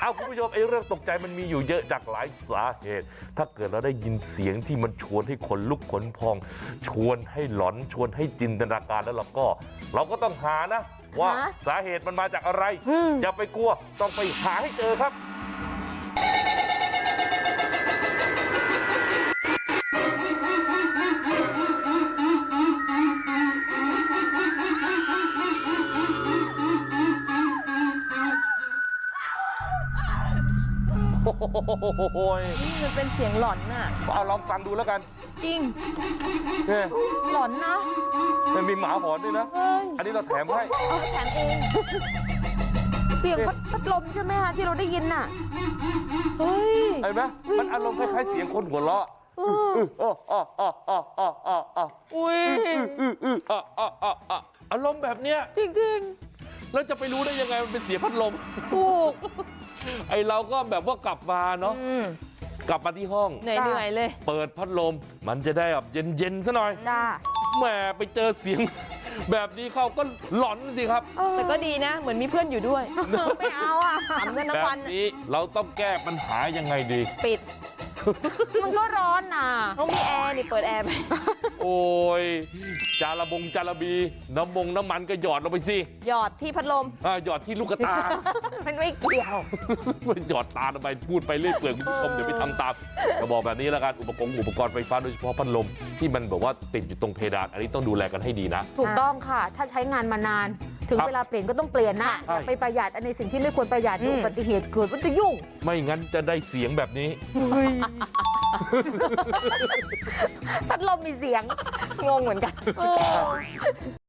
เอาคุณผู้ชมไอ้เรื่องตกใจมันมีอยู่เยอะจากหลายสาเหตุ ถ้าเกิดเราได้ยินเสียงที่มันชวนให้ขนลุกขนพอง ชวนให้หลอนชวนให้จินตนาการแล้วเราก็ เราก็ต้องหานะ ว่าหาสาเหตุมันมาจากอะไรอืมอย่าไปกลัวต้องไปหาให้เจอครับ โอ้โหนี่มันเป็นเสียงหลอนน่ะเอาลองฟังดูแล้วกัน จริงเนี่ยหลอนนะมันมีหมาหอนด้วยนะเฮ้ยอันนี้เราแถมให้ เอาแถมเอง เสียงพัดพัดลมใช่ไหมคะที่เราได้ยินน่ะ เฮ้ย เห็นไหมมันอารมณ์คล้ายๆเสียงคนหัวเราะอืออ้ออ้ออ้ออ้ออ้ออ้ออ้ออุ้ยอื้ออื้ออ้ออ้ออ้ออ้ออารมณ์แบบเนี้ย จริง แล้วจะไปรู้ได้ยังไงมันเป็นเสียงพัดลมๆถูกไอเราก็แบบว่ากลับมาเนาะอืมกลับมาที่ห้องเหนื่อยๆเลย เปิดพัดลมมันจะได้แบบเย็นๆซะหน่อยจ้าแหมไปเจอเสียงแบบนี้เข้าก็หลอนสิครับ แต่ก็ดีนะ เหมือนมีเพื่อนอยู่ด้วย ไม่เอาอะถามกันทั้แบงบวันนี้เราต้องแก้ปัญหายังไงดี ปิด มันก็ร้อนน่ะต้องมีแอร์นี่เปิดแอร์ไปโอ้ยจาระบงจาระบี น้ำมงน้ำมันก็หยอดลงไปสิหยอดที่พัดลมอ่าหยอดที่ลูกตา มันไม่เกี่ยวมันหยอดตาทำไมพูดไปเรื่อยเปื่อยคุณผู้ชมเดี๋ยวไปทำตามจะบอกแบบนี้แล้วกันอุปกรณ์อุปกรณ์ไฟฟ้าโดยเฉพาะพัดลมที่มันแบบว่าติดอยู่ตรงเพดาน อันนี้ต้องดูแลกันให้ดีนะ ถูกต้องค่ะ ถ้าใช้งานมานาน ถึงครับเวลาเปลี่ยนก็ต้องเปลี่ยนนะใช่อย่าไปประหยัดในสิ่งที่ไม่ควรประหยัดอืมอุบัติเหตุเกิดมันจะยุ่ง ไม่งั้นจะได้เสียงแบบนี้พัดลมมีเสียงงงเหมือนกัน